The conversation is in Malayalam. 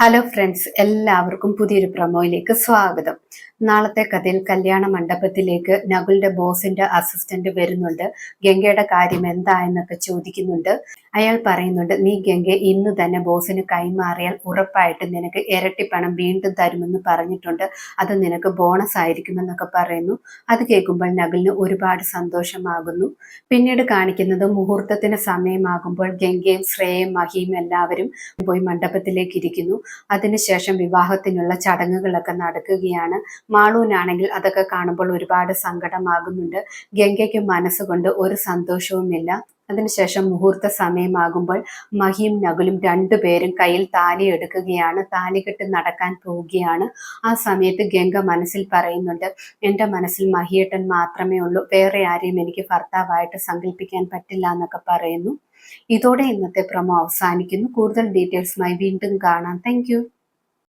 ഹലോ ഫ്രണ്ട്സ് എല്ലാവർക്കും പുതിയൊരു പ്രൊമോയിലേക്ക് സ്വാഗതം. നാളത്തെ കഥയിൽ കല്യാണ മണ്ഡപത്തിലേക്ക് നകുലിന്റെ ബോസിന്റെ അസിസ്റ്റന്റ് വരുന്നുണ്ട്. ഗംഗയുടെ കാര്യം എന്താ എന്നൊക്കെ ചോദിക്കുന്നുണ്ട്. അയാൾ പറയുന്നുണ്ട് നീ ഗംഗ ഇന്ന് തന്നെ ബോസിന് കൈമാറിയാൽ ഉറപ്പായിട്ട് നിനക്ക് ഇരട്ടി പണം വീണ്ടും തരുമെന്ന് പറഞ്ഞിട്ടുണ്ട്. അത് നിനക്ക് ബോണസ് ആയിരിക്കുമെന്നൊക്കെ പറയുന്നു. അത് കേൾക്കുമ്പോൾ നകുലിന് ഒരുപാട് സന്തോഷമാകുന്നു. പിന്നീട് കാണിക്കുന്നത് മുഹൂർത്തത്തിന് സമയമാകുമ്പോൾ ഗംഗയും ശ്രേയയും മഹിയും എല്ലാവരും പോയി മണ്ഡപത്തിലേക്ക് ഇരിക്കുന്നു. അതിനുശേഷം വിവാഹത്തിനുള്ള ചടങ്ങുകളൊക്കെ നടക്കുകയാണ്. മാളൂനാണെങ്കിൽ അതൊക്കെ കാണുമ്പോൾ ഒരുപാട് സങ്കടമാകുന്നുണ്ട്. ഗംഗയ്ക്ക് മനസ്സുകൊണ്ട് ഒരു സന്തോഷവുമില്ല. അതിനുശേഷം മുഹൂർത്ത സമയമാകുമ്പോൾ മഹിയും നകുലും രണ്ടുപേരും കയ്യിൽ താലി എടുക്കുകയാണ്. താലി കെട്ട് നടക്കാൻ പോവുകയാണ്. ആ സമയത്ത് ഗംഗ മനസ്സിൽ പറയുന്നുണ്ട് എന്റെ മനസ്സിൽ മഹിയേട്ടൻ മാത്രമേ ഉള്ളൂ. വേറെ ആരെയും എനിക്ക് ഭർത്താവായിട്ട് സങ്കല്പിക്കാൻ പറ്റില്ല എന്നൊക്കെ പറയുന്നു. ഇതോടെ ഇന്നത്തെ പ്രമോ അവസാനിക്കുന്നു. കൂടുതൽ ഡീറ്റെയിൽസുമായി വീണ്ടും കാണാം. താങ്ക്